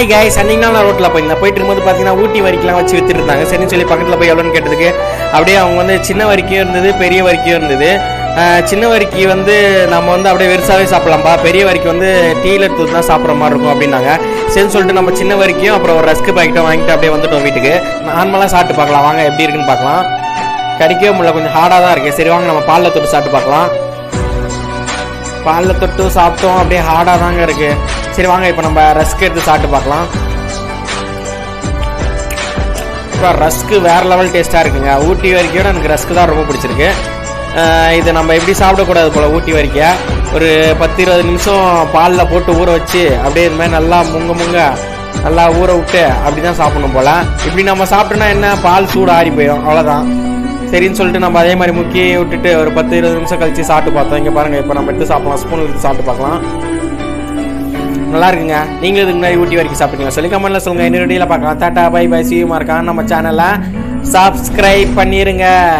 Hi guys அன்னைக்கு நான் ரோட்டில் போயிருந்தேன் போயிட்டு இருக்கும்போது பார்த்தீங்கன்னா ஊட்டி வரிக்கெலாம் வச்சு வித்துட்டு இருந்தாங்க சரின்னு சொல்லி பக்கத்தில் போய் எவ்வளோன்னு கேட்டதுக்கு அப்படியே அவங்க வந்து சின்ன வரிக்கையும் இருந்தது பெரிய வரிக்கையும் இருந்தது. சின்ன வரிக்கி வந்து நம்ம வந்து அப்படியே வெறுசாகவே சாப்பிடலாம்ப்பா பெரிய வரைக்கும் வந்து டீல தூத்து தான் சாப்பிட்ற மாதிரி இருக்கும் அப்படின்னாங்க. சரின்னு சொல்லிட்டு நம்ம சின்ன வரிக்கையும் அப்புறம் ஒரு ரஸ்க்கு பாக்கெட்டும் வாங்கிட்டு அப்படியே வந்துட்டோம் வீட்டுக்கு. நார்மலாக சாப்பிட்டு பார்க்கலாம். வாங்க எப்படி இருக்குன்னு பார்க்கலாம். கடிக்கவே முடியல கொஞ்சம் ஹார்டாக தான் இருக்குது சரி வாங்க நம்ம பாலில் தொட்டு சாப்பிட்டு பார்க்கலாம். பாலில் தொட்டு சாப்பிட்டோம் அப்படியே ஹார்டாக தாங்க இருக்கு. சரி வாங்க இப்போ நம்ம ரஸ்க் எடுத்து சாப்பிட்டு பார்க்கலாம். இப்போ ரஸ்க்கு வேறு லெவல் டேஸ்ட்டாக இருக்குங்க. ஊட்டி வரைக்கும் எனக்கு ரஸ்க்கு தான் ரொம்ப பிடிச்சிருக்கு. இது நம்ம எப்படி சாப்பிடக்கூடாது போல் ஊட்டி வரைக்கும் ஒரு பத்து இருபது நிமிஷம் பாலில் போட்டு ஊற வச்சு அப்படியே இது மாதிரி நல்லா முங்க முங்க நல்லா ஊற விட்டு அப்படி தான் சாப்பிடணும் போல். இப்படி நம்ம சாப்பிட்டோன்னா என்ன? பால் சூடு ஆறி போயிடும். அவ்வளோதான் சரின்னு சொல்லிட்டு நம்ம அதே மாதிரி முக்கிய விட்டுட்டு ஒரு பத்து இருபது நிமிஷம் கழிச்சு சாப்பிட்டு பார்த்தோம். இங்கே பாருங்கள் இப்போ நம்ம எடுத்து சாப்பிடலாம். ஸ்பூன் எடுத்து சாப்பிட்டு பார்க்கலாம். நல்லா இருக்குங்க. நீங்களும் இதுக்கு முன்னாடி ஊட்டி வரைக்கும் சாப்பிட்டீங்களா? சொல்லி கமெண்ட்ல சொல்லுங்க. இன்னொரு வீடியோல பார்க்கலாம். டாட்டா பை பை சியூமா இருக்கான் நம்ம சேனலை சப்ஸ்கிரைப் பண்ணிருங்க.